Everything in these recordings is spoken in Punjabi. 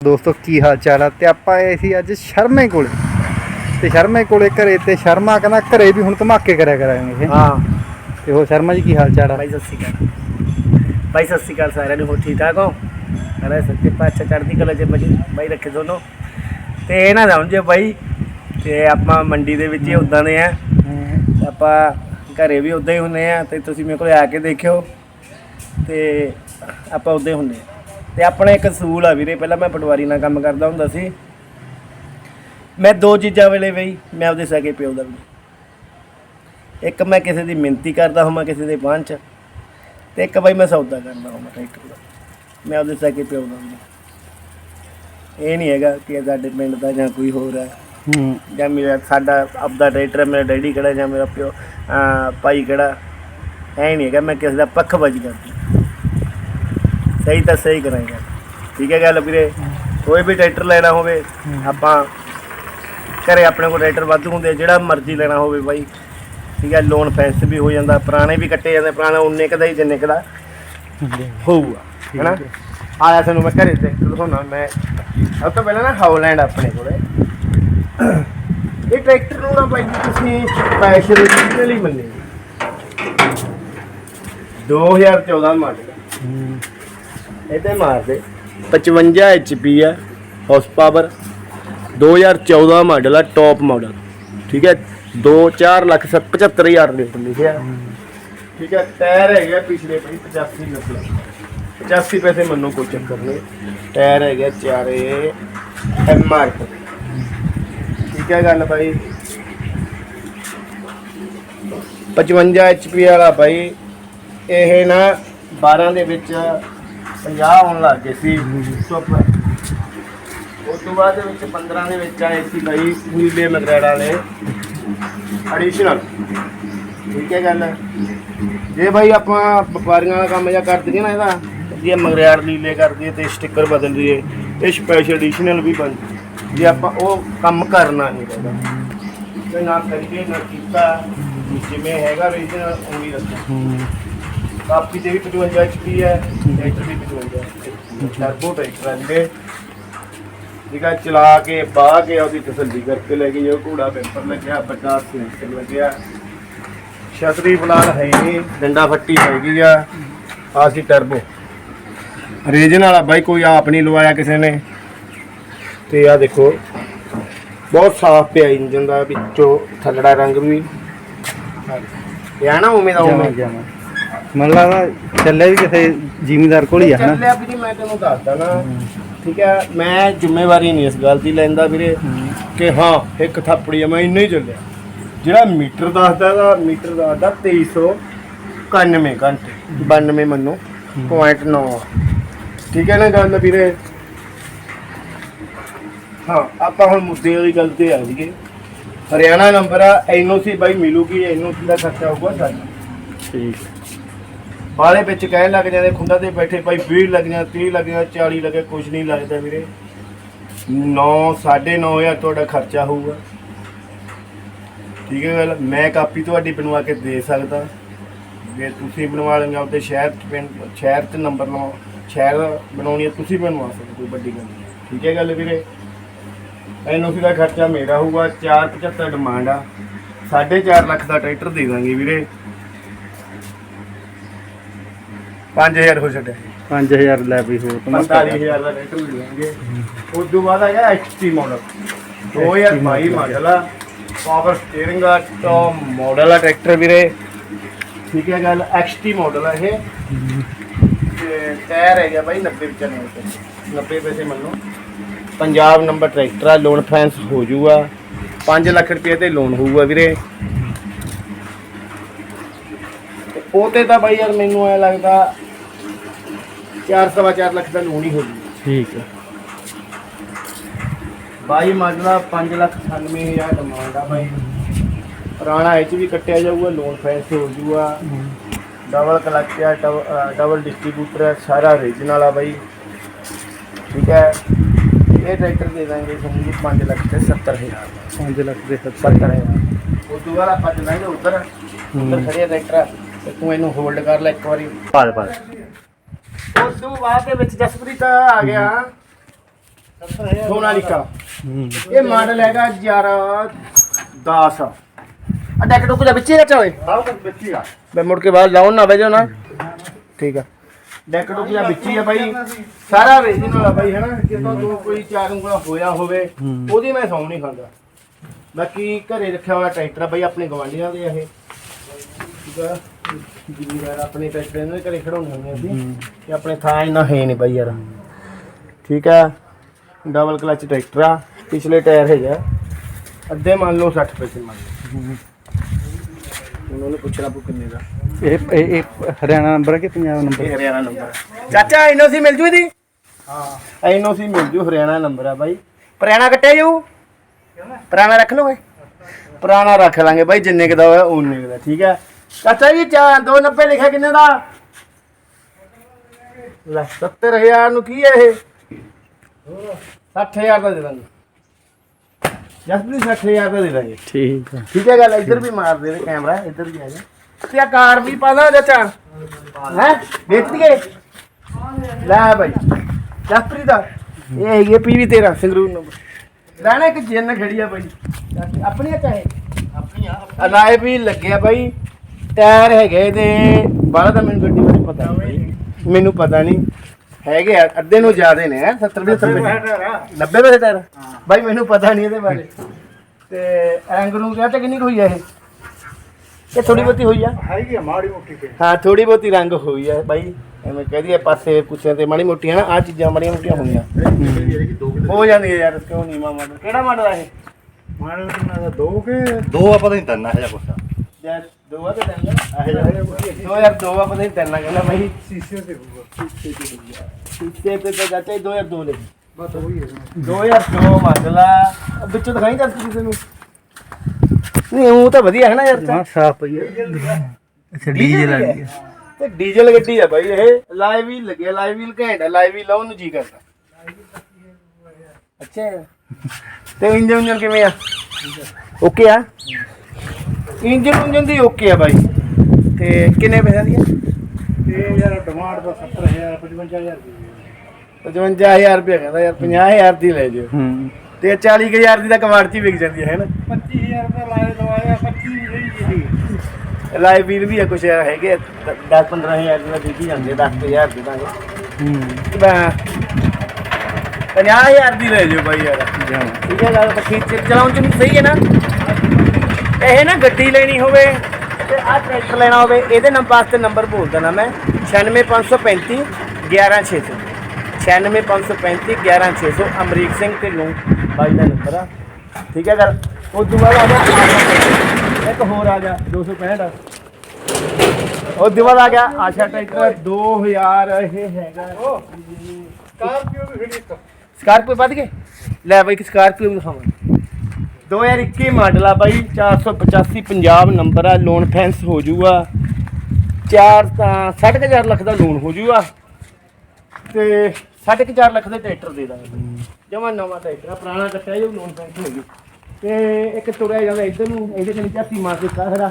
ਦੋਸਤੋ ਕੀ ਹਾਲ ਚਾਲ ਆ? ਤੇ ਆਪਾਂ ਆਏ ਸੀ ਅੱਜ ਸ਼ਰਮੇ ਕੋਲੇ। ਤੇ ਸ਼ਰਮੇ ਕੋਲੇ ਘਰੇ ਤੇ ਸ਼ਰਮਾ ਕਹਿੰਦਾ ਘਰੇ ਵੀ ਹੁਣ ਧਮਾਕੇ ਕਰਿਆ ਕਰਾਂਗੇ ਹਾਂ। ਤੇ ਉਹ ਸ਼ਰਮਾ ਜੀ ਕੀ ਹਾਲ ਚਾਲ ਆ? ਭਾਈ ਸਤਿ ਸ਼੍ਰੀ ਅਕਾਲ। ਭਾਈ ਸਤਿ ਸ਼੍ਰੀ ਅਕਾਲ ਸਾਰਿਆਂ ਨੂੰ ਹੋ ਠੀਕ ਠਾਕ ਹੋ? ਅਰੇ ਸੱਚੇ ਪਾਤਸ਼ਾਹ ਚੜ੍ਹਦੀ ਕਲਾ ਚ ਭਾਈ ਭਾਈ ਰੱਖੇ ਦੋਨੋਂ। ਤੇ ਇਹ ਨਾ ਸਮਝੇ ਭਾਈ ਤੇ ਆਪਾਂ ਮੰਡੀ ਦੇ ਵਿੱਚ ਹੀ ਉਦਾਂ ਦੇ ਆ। ਆਪਾਂ ਘਰੇ ਵੀ ਉਦਾਂ ਹੀ ਹੁੰਨੇ ਆ ਤੇ ਤੁਸੀਂ ਮੇਰੇ ਕੋਲ ਆ ਕੇ ਦੇਖਿਓ। ਤੇ ਆਪਾਂ ਉਦਾਂ ਹੀ ਹੁੰਨੇ ਆ। ਤੇ ਆਪਣਾ ਇੱਕ ਅਸੂਲ ਆ ਵੀਰੇ ਪਹਿਲਾਂ ਮੈਂ ਪਟਵਾਰੀ ਨਾਲ ਕੰਮ ਕਰਦਾ ਹੁੰਦਾ ਸੀ। ਮੈਂ ਦੋ ਚੀਜ਼ਾਂ ਵੇਲੇ ਬਈ ਮੈਂ ਆਪਦੇ ਸਕੇ ਪਿਓ ਦਾ ਵੀ। ਇੱਕ ਮੈਂ ਕਿਸੇ ਦੀ ਮਿੰਤੀ ਕਰਦਾ ਹਾਂ ਕਿਸੇ ਦੇ ਬਾਂਹ 'ਚ ਤੇ ਇੱਕ ਬਾਈ ਮੈਂ ਸੌਦਾ ਕਰਦਾ ਹਾਂ ਟਰੈਕਟਰ ਦਾ ਮੈਂ ਆਪਦੇ ਸਕੇ ਪਿਓ ਦਾ ਹੁੰਦਾ ਇਹ ਨਹੀਂ ਹੈਗਾ ਕਿ ਇਹ ਸਾਡੇ ਪਿੰਡ ਦਾ ਜਾਂ ਕੋਈ ਹੋਰ ਹੈ। ਹੂੰ। ਜਾਂ ਮੇਰਾ ਸਾਡਾ ਆਪਦਾ ਟਰੈਕਟਰ ਹੈ ਮੇਰਾ ਡੈਡੀ ਕਿਹੜਾ ਜਾਂ ਮੇਰਾ ਪਿਓ ਭਾਈ ਕਿਹੜਾ ਐ ਨਹੀਂ ਹੈਗਾ ਮੈਂ ਕਿਸੇ ਦਾ ਪੱਖ ਵੱਜ ਕਰਦੀ। ਸਹੀ ਤਾਂ ਸਹੀ ਕਰਾਂਗਾ। ਠੀਕ ਹੈ ਗੱਲ ਵੀਰੇ? ਕੋਈ ਵੀ ਟਰੈਕਟਰ ਲੈਣਾ ਹੋਵੇ ਆਪਾਂ ਘਰੇ ਆਪਣੇ ਕੋਲ ਟਰੈਕਟਰ ਵਾਧੂ ਹੁੰਦੇ ਜਿਹੜਾ ਮਰਜ਼ੀ ਲੈਣਾ ਹੋਵੇ ਬਾਈ। ਠੀਕ ਹੈ ਲੋਨ ਫੈਂਸ ਵੀ ਹੋ ਜਾਂਦਾ ਪੁਰਾਣੇ ਵੀ ਕੱਟੇ ਜਾਂਦੇ ਪੁਰਾਣਾ ਉਨੇ ਕੁ ਦਾ ਹੀ ਜਿੰਨੇ ਕੁ ਦਾ ਹੋਊਗਾ ਹੈਨਾ? ਆਇਆ ਤੁਹਾਨੂੰ ਮੈਂ ਘਰੇ ਤੇ ਦਿਖਾਉਣਾ ਮੈਂ ਸਭ ਤੋਂ ਪਹਿਲਾਂ ਨਾ ਹਾਉਲੈਂਡ ਆਪਣੇ ਕੋਲੇ। ਇਹ ਟਰੈਕਟਰ ਨੂੰ ਨਾ ਜੀ ਤੁਸੀਂ ਸਪੈਸ਼ਲ ਲਈ ਮੰਨੇ। 2014 ਮਾਡਲ। ਇਹਦੇ ਮਾਰਦੇ। 55 HP ਹੈ ਹਾਰਸ ਪਾਵਰ 2014 ਮਾਡਲ ਆ ਟੌਪ ਮਾਡਲ ਠੀਕ ਹੈ? 2 4 ਲੱਖ 75000 ਲੀਟਰ ਲਿਖਿਆ। ਠੀਕ ਹੈ? ਟਾਇਰ ਹੈਗਾ ਪਿਛਲੇ ਭਾਈ 85 ਨਸਲ 85 ਪੈਸੇ ਮੰਨੋ ਕੋਈ ਚੱਕਰ ਨਹੀਂ। ਟਾਇਰ ਹੈਗਾ ਚਾਰੇ ਐਮ ਆਰ ਠੀਕ ਹੈ ਗੱਲ ਭਾਈ 55 HP ਵਾਲਾ ਭਾਈ ਇਹ ਨਾ 12 ਦੇ ਵਿੱਚ 50 ਆਉਣ ਲੱਗ ਗਏ ਸੀ। ਸੁਪਰ ਉਸ ਤੋਂ ਬਾਅਦ ਦੇ ਵਿੱਚ 15 ਦੇ ਵਿੱਚ ਆਏ ਸੀ ਭਾਈ ਨੀਲੇ ਮਗਰੇੜ ਵਾਲੇ। ਐਡੀਸ਼ਨਲ ਠੀਕ ਹੈ ਗੱਲ। ਜੇ ਭਾਈ ਆਪਾਂ ਵਪਾਰੀਆਂ ਦਾ ਕੰਮ ਜਾਂ ਕਰ ਦਈਏ ਨਾ ਇਹਦਾ ਜੇ ਮਗਰੇੜ ਨੀਲੇ ਕਰ ਦਈਏ ਤੇ ਸਟicker ਬਦਲ ਦਈਏ ਇਹ ਸਪੈਸ਼ਲ ਐਡੀਸ਼ਨਲ ਵੀ ਬਣ ਜੇ। ਆਪਾਂ ਉਹ ਕੰਮ ਕਰਨਾ ਨਹੀਂ ਹੈਗਾ ਤੇ ਨਾ ਕਰੀਏ ਨਾ ਕੀਤਾ ਜਿਵੇਂ ਹੈਗਾ ਉਵੇਂ ਰੱਖਣਾ। ਹੂੰ। ਕਾਪੀ ਤੇ ਵੀ 55 HP ਹੈ ਟਰੈਕਟਰ ਵੀ 55 ਟਰਬੋ ਟਰੈਕਟਰ ਹੈ। ਠੀਕ ਚਲਾ ਕੇ ਬਾਹ ਕੇ ਉਹਦੀ ਤਸੱਲੀ ਕਰਕੇ ਲੈ ਕੇ ਜਾਓ। ਘੋੜਾ ਪੇਪਰ ਲੱਗਿਆ 50 ਸੈਂਟਰ ਲੱਗਿਆ। ਛਤਰੀ ਬਲਾਲ ਹੈ ਨਹੀਂ, ਡੰਡਾ ਫੱਟੀ ਹੈਗੀ ਆ। ਆ ਸੀ ਟਰਬੋ ਰੀਜਨ ਵਾਲਾ ਬਾਈ, ਕੋਈ ਆਪ ਨਹੀਂ ਲਵਾਇਆ ਕਿਸੇ ਨੇ। ਤੇ ਆ ਦੇਖੋ, ਬਹੁਤ ਸਾਫ਼ ਪਿਆ ਇੰਜਨ ਦਾ, ਵਿੱਚੋਂ ਥੱਲੜਾ ਰੰਗ ਵੀ। ਇਹ ਆ ਨਾ ਉਵੇਂ ਦਾ ਉਵੇਂ? ਜਾਵਾਂ। ਮੈਨੂੰ ਲੱਗਦਾ ਚੱਲਿਆ ਵੀ ਕਿਸੇ ਜ਼ਿਮੀਦਾਰ ਕੋਲ ਹੀ ਆ ਹਨਾ? ਚੱਲਿਆ ਵੀ ਮੈਂ ਤੈਨੂੰ ਦੱਸਦਾ ਨਾ। ਠੀਕ ਹੈ ਮੈਂ ਜ਼ਿੰਮੇਵਾਰੀ ਨਹੀਂ ਇਸ ਗੱਲ ਦੀ ਲੈਂਦਾ ਵੀਰੇ ਕਿ ਹਾਂ ਇੱਕ ਥਾਪੜੀ ਆ ਮੈਂ ਇੰਨਾ ਹੀ ਚੱਲਿਆ। ਜਿਹੜਾ ਮੀਟਰ ਦੱਸਦਾ ਦਾ ਮੀਟਰ ਦੱਸਦਾ 2391 ਘੰਟੇ 92 ਮੰਨੋ ਪੁਆਇੰਟ 9 ਠੀਕ ਹੈ ਨਾ ਗੱਲ ਵੀਰੇ? ਹਾਂ ਆਪਾਂ ਹੁਣ ਮੁੱਦੇ ਵਾਲੀ ਗੱਲ ਤੇ ਆ ਜਾਈਏ। ਹਰਿਆਣਾ ਨੰਬਰ ਆ ਐਨਓਸੀ ਬਾਈ ਮਿਲੂਗੀ ਐਨਓਸੀ ਦਾ ਖਰਚਾ ਹੋਊਗਾ ਸਾਡਾ। ਠੀਕ। ਬਾਲੇ ਵਿੱਚ ਕਹਿਣ ਲੱਗ ਜਾਂਦੇ, ਖੁੰਡਾ ਤੇ ਬੈਠੇ ਭਾਈ 20 ਲੱਗ ਜਾਂ 30 ਲੱਗ ਜਾਂ 40 ਲੱਗੇ ਕੁਝ ਨਹੀਂ ਲੱਗਦਾ ਵੀਰੇ। 9 9500 ਤੁਹਾਡਾ ਖਰਚਾ ਹੋਊਗਾ। ਠੀਕ ਹੈ ਗੱਲ, ਮੈਂ ਕਾਪੀ ਤੁਹਾਡੀ ਬਣਵਾ ਕੇ ਦੇ ਸਕਦਾ। ਜੇ ਤੁਸੀਂ ਬਣਵਾ ਲੈਂਗੇ ਉਹਦੇ ਸ਼ਹਿਰ ਚ ਪਿੰਡ, ਸ਼ਹਿਰ ਚ ਨੰਬਰ ਲਓ, ਸ਼ਹਿਰ ਬਣਾਉਣੀ ਹੈ, ਤੁਸੀਂ ਬਣਵਾ ਸਕਦੇ ਕੋਈ ਵੱਡੀ ਗੱਲ ਨਹੀਂ। ਠੀਕ ਹੈ ਗੱਲ ਵੀਰੇ? ਐਨਓਸੀ ਦਾ ਖਰਚਾ ਮੇਰਾ ਹੋਊਗਾ 475 ਡਿਮਾਂਡ ਆ। 4.5 ਲੱਖ ਦਾ ਟਰੈਕਟਰ ਦੇ ਦਾਂਗੇ ਵੀਰੇ। 5000 ਹੋ ਛੱਡਿਆ। 5000 ਲੈ ਵੀ ਹੋਰ ਧਮਾਕਾ 45000 ਦਾ ਟਰੈਕਟਰ ਲੈ ਲਾਂਗੇ ਉਸ ਤੋਂ ਬਾਅਦ ਆ ਗਿਆ ਐਚਟੀ ਮਾਡਲ 2022 ਮਾਡਲ ਆ। ਪਾਵਰ ਸਟੀਅਰਿੰਗ ਆ ਟੌਪ ਮਾਡਲ ਆ ਟਰੈਕਟਰ ਵੀਰੇ। ਠੀਕ ਹੈ ਗੱਲ ਐਕਸਟੀ ਮਾਡਲ ਆ ਇਹ। ਤੇ ਟਾਇਰ ਹੈਗਾ ਬਾਈ 90 95 90 ਪੈਸੇ ਮੰਨੋ। ਪੰਜਾਬ ਨੰਬਰ ਟਰੈਕਟਰ ਆ ਲੋਨ ਫਾਈਨੈਂਸ ਹੋ ਜਾਊਗਾ। 5 ਲੱਖ ਰੁਪਏ ਤੇ ਲੋਨ ਹੋਊਗਾ ਵੀਰੇ। ਉਹ ਤੇ ਤਾਂ ਬਾਈ ਯਾਰ ਮੈਨੂੰ ਐ ਲੱਗਦਾ 4 ਸਵਾ 4 ਲੱਖ ਦਾ ਲੋਨ ਹੀ ਹੋ ਜੂ ਠੀਕ ਹੈ। ਬਾਈ ਮਾਜਲਾ 5 ਲੱਖ 98000 ਡਿਮਾਂਡ ਆ ਬਾਈ। ਪੁਰਾਣਾ ਇਹ ਚ ਵੀ ਕੱਟਿਆ ਜਾਊਗਾ ਲੋਨ ਫੈਂਸ ਹੋ ਜੂਗਾ। ਡਬਲ ਕਲਚ ਆ ਡਬਲ ਡਿਸਟ੍ਰੀਬਿਊਟਰ ਹੈ ਸਾਰਾ ਰੀਜਨਲ ਆ ਬਾਈ। ਠੀਕ ਹੈ। ਇਹ ਟਰੈਕਟਰ ਦੇ ਦਾਂਗੇ ਤੁਹਾਨੂੰ ਜੀ 5 ਲੱਖ ਤੇ 70000 5 ਲੱਖ ਦੇ 70000 ਉਸ ਤੋਂ ਬਾਅਦ ਆਪਾਂ ਚਲਾਂਗੇ ਉੱਧਰ। ਉੱਧਰ ਖੜਿਆ ਟਰੈਕਟਰ ਤੇ ਤੂੰ ਇਹਨੂੰ ਹੋਲਡ ਕਰ ਲੈ ਇੱਕ ਵਾਰੀ। ਪਾਲ ਪਾਲ ਉਸ ਤੋਂ ਬਾਅਦ ਦੇ ਵਿੱਚ ਜਸਪ੍ਰੀਤ ਆ ਗਿਆ। ਸੋਨਾਲੀਕਾ। ਇਹ ਮਾਡਲ ਹੈਗਾ 11 10 ਆ ਡੈਕ ਡੁੱਕ ਦੇ ਵਿੱਚ ਹੀ ਰੱਖਿਆ ਹੋਏ ਮੈਂ ਮੁੜ ਕੇ ਬਾਅਦ ਲਾਉਣ ਨਾ ਬਹਿ ਜਾਓ ਨਾ। ਠੀਕ ਆ। ਡੈਕ ਡੁੱਕ ਦਾ ਵਿੱਚ ਹੀ ਆ ਬਾਈ। ਸਾਰਾ ਓਰੀਜਨਲ ਆ ਬਾਈ ਹਨਾ? ਕਿਤੋਂ ਤੋਂ ਕੋਈ ਚਾਰ ਉਂਗਲਾ ਹੋਇਆ ਹੋਵੇ। ਉਹਦੀ ਮੈਂ ਸੌਂ ਨਹੀਂ ਖਾਂਦਾ। ਬਾਕੀ ਘਰੇ ਰੱਖਿਆ ਹੋਇਆ ਟਰੈਕਟਰ ਆ ਬਾਈ ਆਪਣੇ ਗਵਾਂਢੀਆਂ ਦੇ ਆ ਇਹ। ਠੀਕ ਆ। ਜ਼ਿਮੀਦਾਰ ਆਪਣੇ ਟਰੈਕਟਰ ਇਹਨਾਂ ਦੇ ਘਰੇ ਖੜਾਉਂਦੇ ਹੁੰਦੇ ਅਸੀਂ ਤੇ ਆਪਣੇ ਥਾਂ ਇੰਨਾ ਹੈ ਨਹੀਂ ਬਾਈ ਯਾਰ। ਠੀਕ ਆ? ਡਬਲ ਕਲਚ ਟਰੈਕਟਰ ਆ ਪਿਛਲੇ ਟਾਇਰ ਹੈਗਾ ਅੱਧੇ ਮੰਨ ਲਓ 60 ਪੈਸੇ ਮੰਨ ਲਓ। ਉਹਨਾਂ ਨੂੰ ਪੁੱਛਣਾ ਪਊ ਕਿੰਨੇ ਦਾ। ਇਹ ਇਹ ਇਹ ਹਰਿਆਣਾ ਨੰਬਰ ਹੈ ਕਿ ਪੰਜਾਬ ਨੰਬਰ ਇਹ ਹਰਿਆਣਾ ਨੰਬਰ ਚਾਚਾ ਐਨਓਸੀ ਮਿਲ ਜੂ ਇਹਦੀ? ਹਾਂ। ਐਨਓਸੀ ਮਿਲ ਜੂ ਹਰਿਆਣਾ ਨੰਬਰ ਆ ਬਾਈ। ਪੁਰਾਣਾ ਕੱਟਿਆ ਜੂ ਪੁਰਾਣਾ ਰੱਖ ਲਓਗੇ ਪੁਰਾਣਾ ਰੱਖ ਲਾਂਗੇ ਬਾਈ ਜਿੰਨੇ ਕੁ ਦਾ ਹੋਇਆ ਉਨੇ ਕੁ ਦਾ ਠੀਕ ਹੈ ਚਾਚਾ ਜੀ ਚਾ 290 ਲਿਖਿਆ ਕਿੰਨੇ ਦਾ? ਲੈ 70000 ਨੂੰ ਕੀ ਹੈ ਇਹ? 60000 ਦਾ ਦੇ ਦਾਂਗੇ। ਜਸਪ੍ਰੀਤ 60000 ਦਾ ਦੇ ਦਾਂਗੇ। ਠੀਕ ਹੈ ਠੀਕ ਹੈ ਗੱਲ ਇੱਧਰ ਵੀ ਮਾਰ ਦੇ ਕੈਮਰਾ ਇੱਧਰ ਵੀ ਆ ਜਾ। ਤੇ ਆ ਕਾਰ ਵੀ ਪਾ ਦਾਂ ਚਾਚਾ ਹੈ? ਵੇਚ ਦਈਏ? ਲੈ ਭਾਈ ਜਸਪ੍ਰੀਤ ਦਾ ਇਹ ਹੈਗੀ ਪੀਵੀ 13 ਸੰਗਰੂਰ ਨੰਬਰ ਲੈਣਾ ਇੱਕ ਜਿੰਨ ਖੜੀ ਆ ਬਾਈ। ਆਪਣੀ ਆ ਚਾਹੇ? ਆਪਣੀਆਂ। ਅਲਾਏ ਵੀ ਲੱਗਿਆ ਬਾਈ। ਟਾਇਰ ਹੈਗੇ ਤੇ ਬਾਹਲਾ ਤਾਂ ਮੈਨੂੰ ਗੱਡੀ ਬਾਰੇ ਪਤਾ ਨਹੀਂ ਮੈਨੂੰ ਪਤਾ ਨਹੀਂ। ਹੈਗੇ ਆ, ਅੱਧੇ ਨੂੰ ਜ਼ਿਆਦੇ ਨੇ ਹੈਂ, 70 ਦੇ 70 90 ਪੈਸੇ ਟਾਇਰ ਬਾਈ ਮੈਨੂੰ ਪਤਾ ਨਹੀਂ ਇਹਦੇ ਬਾਰੇ। ਤੇ ਰੰਗ ਨੂੰ ਕਿਹਾ ਤੇ ਕਿੰਨੀ ਕੁ ਹੋਈ ਆ ਇਹ? ਇਹ ਥੋੜੀ ਬਹੁਤੀ ਹੋਈ ਆ। ਹੈਗੀ ਆ ਮਾੜੀ ਮੋਟੀ ਤੇ। ਹਾਂ ਥੋੜੀ ਬਹੁਤੀ ਰੰਗ ਹੋਈ ਆ ਬਾਈ। ਐਵੇਂ ਕਹਿ ਦਈਏ ਪਾਸੇ ਪੁੱਛੇ ਤੇ ਮਾੜੀ ਮੋਟੀਆਂ ਨਾ ਆ ਚੀਜ਼ਾਂ ਮਾੜੀਆਂ ਮੋਟੀਆਂ ਹੋਈਆਂ। ਹੋ ਜਾਂਦੀ ਯਾਰ ਕਿਉਂ ਨਹੀਂ ਮਾ ਮਾਡਲ ਕਿਹੜਾ ਮਾਡਲ ਆ ਇਹ? ਮਾੜੇ ਕਿੰਨਾ ਦਾ ਦੋ ਕੇ ਦੋ ਆਪਾਂ ਨਹੀਂ ਤੰਨਾ ਹੈ ਕੁਛ। ਯਾਰ ਦੋ ਆ ਤੇ ਤਿੰਨ ਆ। ਦੋ ਯਾਰ ਦੋ ਆ ਪਤਾ ਨਹੀਂ ਤਿੰਨ ਆ ਕਹਿੰਦਾ ਬਾਈ। ਸੀਸੇ ਤੇ ਹੋਊਗਾ। ਪਿੱਛੇ ਤੇ ਤਾਂ ਚਾਚਾ 2002 ਲੈ ਬਸ ਉਹੀ ਹੈ। 2002 ਮਾਡਲ ਆ ਵਿੱਚੋਂ ਦਿਖਾਈ ਦੱਸ ਕਿਸੇ ਨੂੰ। ਨਹੀਂ ਉਹ ਤਾਂ ਵਧੀਆ ਹੈ ਨਾ ਯਾਰ ਹਾਂ ਸਾਫ਼ ਪਈ ਹੈ। ਅੱਛਾ ਡੀਜ਼ਲ ਵਾਲੀ ਹੈ ਤੇ ਡੀਜ਼ਲ ਗੱਡੀ ਆ ਬਾਈ ਇਹ। ਲਾਈਵ ਵੀ ਲੱਗਿਆ ਲਾਈਵ ਵੀਲ ਘੈਂਟ ਆ ਲਾਈਵ ਵੀ ਲਾਉਣ ਨੂੰ ਜੀ ਕਰਦਾ। ਅੱਛਾ। ਤੇ ਇੰਜਨ ਕਿਵੇਂ ਆ? ਓਕੇ ਆ? ਇੰਜਨ ਇੰਜਨ ਦੀ ਓਕੇ ਆ ਬਾਈ। ਤੇ ਕਿੰਨੇ ਪੈਸੇ ਦੀ ਆ ਇਹ ਯਾਰ ਡਿਮਾਂਡ ਦਾ 70000 55000 ਦੀ 55000 ਰੁਪਏ ਕਹਿੰਦਾ ਯਾਰ 50000 ਦੀ ਲੈ ਜਿਓ ਹੂੰ। ਤੇ 40000 ਦੀ ਤਾਂ ਕਵਾੜ ਚ ਹੀ ਵਿਕ ਜਾਂਦੀ ਹੈ ਨਾ? 25000 ਦਾ ਲਾਇਆ ਲਵਾਇਆ 25 ਰਹੀ ਜੀ। ਲਾਈਵ ਵੀਲ ਵੀ ਆ ਕੁਛ ਹੈਗੇ 10 15000 ਦੀ ਤਾਂ ਵਿਕ ਹੀ ਜਾਂਦੇ 10000 ਦੀ ਤਾਂ ਹੂੰ। ਮੈਂ 50000 ਦੀ ਲੈ ਜਿਓ ਬਾਈ ਯਾਰ। ਠੀਕ ਹੈ ਗੱਲ ਠੀਕ ਚ ਚਲਾਉਣ ਚ ਸਹੀ ਹੈ ਨਾ। ਇਹ ਨਾ ਗੱਡੀ ਲੈਣੀ ਹੋਵੇ ਤੇ ਆਹ ਟਰੈਕਟਰ ਲੈਣਾ ਹੋਵੇ ਇਹਦੇ ਨੰਬਰ ਵਾਸਤੇ ਨੰਬਰ ਬੋਲ ਦੇਣਾ ਮੈਂ। 96535 11600 96535 11600 ਅਮਰੀਕ ਸਿੰਘ ਢਿੱਲੋਂ ਬਾਈ ਦਾ ਨੰਬਰ ਆ। ਠੀਕ ਹੈ ਗੱਲ ਉਸ ਤੋਂ ਬਾਅਦ ਆ ਗਿਆ ਇੱਕ ਹੋਰ ਆ ਗਿਆ 265 ਉਹ ਤੋਂ ਬਾਅਦ ਆ ਗਿਆ ਆਸ਼ਾ ਟਰੈਕਟਰ। 2000 ਇਹ ਹੈਗਾ। ਸਕਾਰਪੀਓ ਵੀ ਖੜੀ ਇੱਕ। ਸਕਾਰਪੀਓ ਵੱਧ ਗਏ? ਲੈ ਬਾਈ ਕਿ ਸਕਾਰਪੀਓ ਵੀ ਦਿਖਾਵਾਂ। 2021 ਮਾਡਲ ਆ ਬਾਈ 485 ਪੰਜਾਬ ਨੰਬਰ ਆ ਲੋਨ ਫੈਂਸ ਹੋ ਜੂਗਾ। 4 ਤਾਂ 60000 ਲੱਖ ਦਾ ਲੋਨ ਹੋ ਜੂਗਾ। ਤੇ 4.5 ਲੱਖ ਦੇ ਟਰੈਕਟਰ ਦੇ ਦਾਂਗੇ ਜਮਾ ਨਵਾਂ ਟਰੈਕਟਰ ਪੁਰਾਣਾ ਕੱਟਿਆ ਜੋ ਲੋਨ ਫੈਂਸ ਹੋ ਜੂ। ਤੇ ਇੱਕ ਤੁਰਿਆ ਜਾਂਦਾ ਇੱਧਰ ਨੂੰ ਇਹਦੇ ਤੇ ਝਾਤੀ ਮਾਰ ਕੇ ਖੜਾ।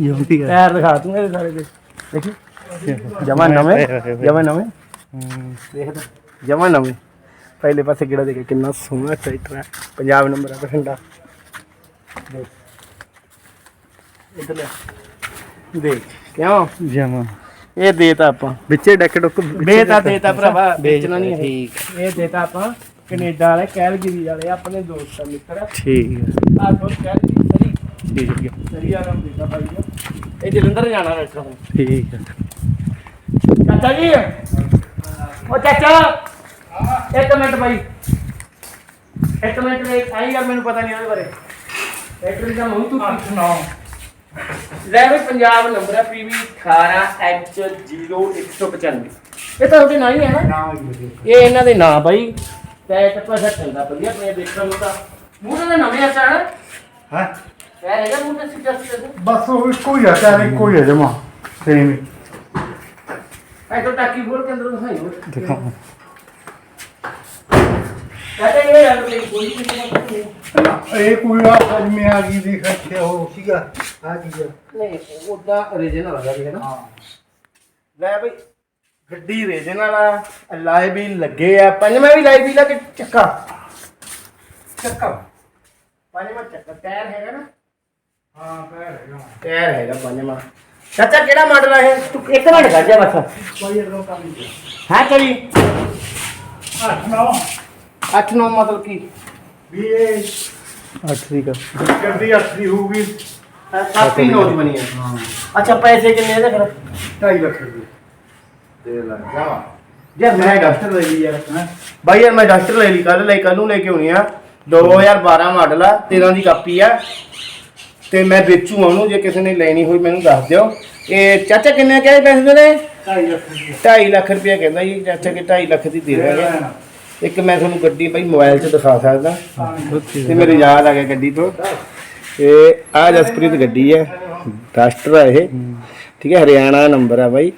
ਇਹ ਹੈ ਟਾਇਰ ਦਿਖਾ ਤੂੰ ਇਹਦੇ ਸਾਰੇ ਦੇ ਦੇਖੀ? ਜਮਾ ਨਵੇਂ? ਜਮਾ ਨਵੇਂ? ਦੇਖਦਾ ਜਮਾ ਨਵੇਂ? ਪਹਿਲੇ ਪਾਸੇ ਕਿਹੜਾ ਦੇਖੇ ਕਿੰਨਾ ਸੋਹਣਾ ਟਰੈਕਟਰ ਹੈ। ਪੰਜਾਬ ਨੰਬਰ ਹੈ ਬਠਿੰਡਾ ਦੇਖ। ਇੱਧਰ ਲੈ ਦੇਖ। ਕਿਉਂ? ਜਾਵਾਂ ਇਹ ਦੇਤਾ ਆਪਾਂ। ਵਿੱਚੇ ਡੱਕ ਡੁੱਕ ਦੇਤਾ ਦੇਤਾ ਭਰਾਵਾ। ਵੇਚ ਵੇਚਣਾ ਨਹੀਂ ਠੀਕ। ਇਹ ਦੇਤਾ ਆਪਾਂ ਕੈਨੇਡਾ ਵਾਲੇ ਕੈਲਗਰੀ ਵਾਲੇ ਆਪਣੇ ਦੋਸਤ ਆ ਮਿੱਤਰ। ਠੀਕ ਹੈ। ਆ ਦੋਸਤ ਕੈਲਗਰੀ ਸਰੀ। ਠੀਕ ਹੈ। ਸਰੀ ਆ ਨਾਮ ਦੇਤਾ ਭਾਈ। ਇਹ ਜਲੰਧਰ ਜਾਣਾ ਹੁਣ ਠੀਕ ਹੈ। ਚਾਚਾ ਜੀ। ਉਹ ਚਾਚਾ। ਇੱਕ ਮਿੰਟ ਭਾਈ ਇੱਕ ਮਿੰਟ ਵੇਖ ਆਈ ਗੱਲ ਮੈਨੂੰ ਪਤਾ ਨਹੀਂ ਉਹਦੇ ਬਾਰੇ। ਟਰੈਕਟਰ ਦਾ ਮੂੰਹ ਤੂੰ ਸੁਣਾਓ ਲੈ ਵੀ ਪੰਜਾਬ ਨੰਬਰ ਹੈ ਪੀਵੀ 18H0195 ਇਹ ਤਾਂ ਤੁਹਾਡੇ ਨਾਂ ਹੀ ਹੈ ਨਾ। ਨਾ ਇਹ ਇਹਨਾਂ ਦੇ ਨਾਂ ਬਾਈ। ਟੱਪਾ ਸੈਟ ਚੱਲਦਾ ਵਧੀਆ ਆਪਣੇ ਦੇਖਣ ਨੂੰ ਤਾਂ। ਮੂੰਹ ਤਾਂ ਨਵੇਂ ਸਣ ਹੈ? ਕਹਿ ਰਿਹਾ ਮੂੰਹ ਤੇ ਸਿੱਧਾ ਸਿੱਧਾ ਬਸ ਉਹ ਇੱਕੋ ਹੀ ਆ ਚਾਰ ਇੱਕੋ ਹੀ ਆ ਜਮਾ। ਸੇਮ ਹੀ। ਐ ਤਾਂ ਟਾਕੀ ਬੋਲ ਕੇ ਅੰਦਰ ਦਿਖਾਈ ਕਹਤੇ ਇਹ ਕੋਈ ਆ ਅੱਜ ਮੈਂ ਆ ਗਈ ਦੇਖ ਰੱਖਿਆ ਉਹ ਸੀਗਾ ਆ? ਚੀਜ਼ ਨਹੀਂ ਉਹਦਾ origignal ਵੀ ਹੈ ਨਾ? ਹਾਂ। ਲੈ ਬਈ ਗੱਡੀ ਰੇਜਨ ਵਾਲਾ ਲਾਏ ਵੀ ਲੱਗੇ ਆ। ਪੰਜਵਾਂ ਵੀ ਲਾਈ ਵੀ ਲੱਗੇ ਚੱਕਾ। ਚੱਕਾ। ਪੰਜਵਾਂ ਚੱਕਾ ਟਾਇਰ ਹੈਗਾ ਨਾ? ਹਾਂ ਪੈਰ ਹੈਗਾ। ਟਾਇਰ ਹੈਗਾ ਪੰਜਵਾਂ। ਚਾਚਾ ਕਿਹੜਾ ਮਾਡਲ ਆ ਇਹ? ਤੂੰ ਇੱਕ ਮਿੰਟ ਕਰ ਜਾ ਬਸ। ਕੋਈ ਕੰਮ ਨਹੀਂ ਹਾਂ ਚਲੀ ਅੱਠ ਨੌ 8 9 ਮਤਲਬ ਕੀ? ਵੀ ਇਹ 8 ਦੀ ਕਰ ਗੱਡੀ ਅੱਠ ਦੀ ਹੋਊਗੀ। ਕਾਪੀ ਨੋਟ ਬਣੀ ਹੈ ਹਾਂ। ਅੱਛਾ ਪੈਸੇ ਕਿੰਨੇ ਇਹਦੇ ਫਿਰ? 2.5 ਲੱਖ ਰੁਪਏ। ਦੇ ਲੱਗ ਜਾ। ਯਾਰ ਮੈਂ ਡਸਟਰ ਲੈ ਲਈ ਯਾਰ ਹੈਂ? ਬਾਈ ਯਾਰ ਮੈਂ ਡਸਟਰ ਲੈ ਲਈ ਕੱਲ ਲੈ ਕੱਲ ਨੂੰ ਲੈ ਕੇ ਆਉਣੀ ਆ। 2012 ਮਾਡਲ ਆ 13 ਦੀ ਕਾਪੀ ਆ। ਤੇ ਮੈਂ ਵੇਚੂ ਉਹਨੂੰ ਜੇ ਕਿਸੇ ਨੇ ਲੈਣੀ ਹੋਈ ਮੈਨੂੰ ਦੱਸ ਦਿਓ। ਇਹ ਚਾਚਾ ਕਿੰਨੇ ਕਹੇ ਪੈਸੇ ਦੇ 2.5 ਲੱਖ ਰੁਪਏ। 2.5 ਲੱਖ ਰੁਪਇਆ ਕਹਿੰਦਾ ਜੀ ਚਾਚਾ ਕਿ 2.5 ਲੱਖ ਦੀ ਦੇ ਦਾਂਗੇ ਇੱਕ ਮੈਂ ਤੁਹਾਨੂੰ ਗੱਡੀ ਬਾਈ ਮੋਬਾਈਲ 'ਚ ਦਿਖਾ ਸਕਦਾ। ਤੇ ਮੇਰੇ ਯਾਦ ਆ ਗਿਆ ਗੱਡੀ ਤੋਂ। ਇਹ ਆ ਜਸਪ੍ਰੀਤ ਗੱਡੀ ਹੈ। ਡਸਟਰ ਹੈ ਇਹ। ਠੀਕ ਹੈ, ਹਰਿਆਣਾ ਨੰਬਰ ਹੈ ਬਾਈ।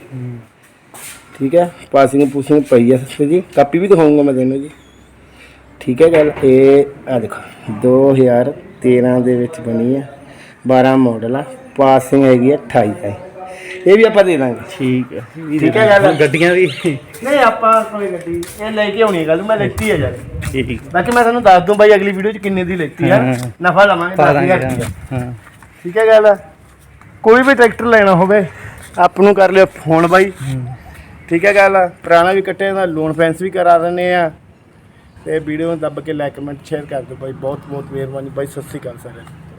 ਠੀਕ ਹੈ ਪਾਸਿੰਗ ਪੂਸਿੰਗ ਪਈ ਹੈ ਸਸਤੇ ਜੀ। ਕਾਪੀ ਵੀ ਦਿਖਾਉਂਗਾ ਮੈਂ ਤੈਨੂੰ ਜੀ। ਠੀਕ ਹੈ ਗੱਲ, ਇਹ ਆ ਦੇਖੋ 2013 ਦੇ ਵਿੱਚ ਬਣੀ ਹੈ। 12 ਮਾਡਲ ਆ। ਪਾਸਿੰਗ ਹੈਗੀ ਹੈ 28 ਦਾ ਇਹ ਵੀ ਆਪਾਂ ਦੇ ਦਾਂਗੇ। ਠੀਕ ਹੈ। ਠੀਕ ਹੈ ਗੱਲ? ਗੱਡੀਆਂ ਵੀ। ਨਹੀਂ ਆਪਾਂ ਕੋਈ ਗੱਡੀ ਇਹ ਲੈ ਕੇ ਆਉਣੀ ਹੈ ਗੱਲ ਮੈਂ ਲੈਤੀ ਹੈ ਯਾਰ। ਠੀਕ। ਬਾਕੀ ਮੈਂ ਤੁਹਾਨੂੰ ਦੱਸ ਦੂੰ ਬਾਈ ਅਗਲੀ ਵੀਡੀਓ 'ਚ ਕਿੰਨੇ ਦੀ ਲੈਤੀ ਆ ਹਾਂ। ਨਫਾ ਲਵਾਂਗੇ ਪਾ ਦਸ ਦਾਂਗੇ। ਹਾਂ। ਠੀਕ ਹੈ ਗੱਲ? ਕੋਈ ਵੀ ਟਰੈਕਟਰ ਲੈਣਾ ਹੋਵੇ ਆਪ ਨੂੰ ਕਰ ਲਿਓ ਫੋਨ ਬਾਈ। ਠੀਕ ਹੈ ਗੱਲ? ਪੁਰਾਣਾ ਵੀ ਕੱਟੇ ਦਾ ਲੋਨ ਫੈਂਸ ਵੀ ਕਰਾ ਦਿੰਦੇ ਆ। ਤੇ ਵੀਡੀਓ ਨੂੰ ਦੱਬ ਕੇ ਲਾਈਕ ਕਮੈਂਟ ਸ਼ੇਅਰ ਕਰ ਦਿਓ ਬਾਈ। ਬਹੁਤ ਬਹੁਤ ਮਿਹਰਬਾਨੀ ਬਾਈ ਸਤਿ ਸ਼੍ਰੀ ਅਕਾਲ ਸਾਰਿਆਂ ਨੂੰ।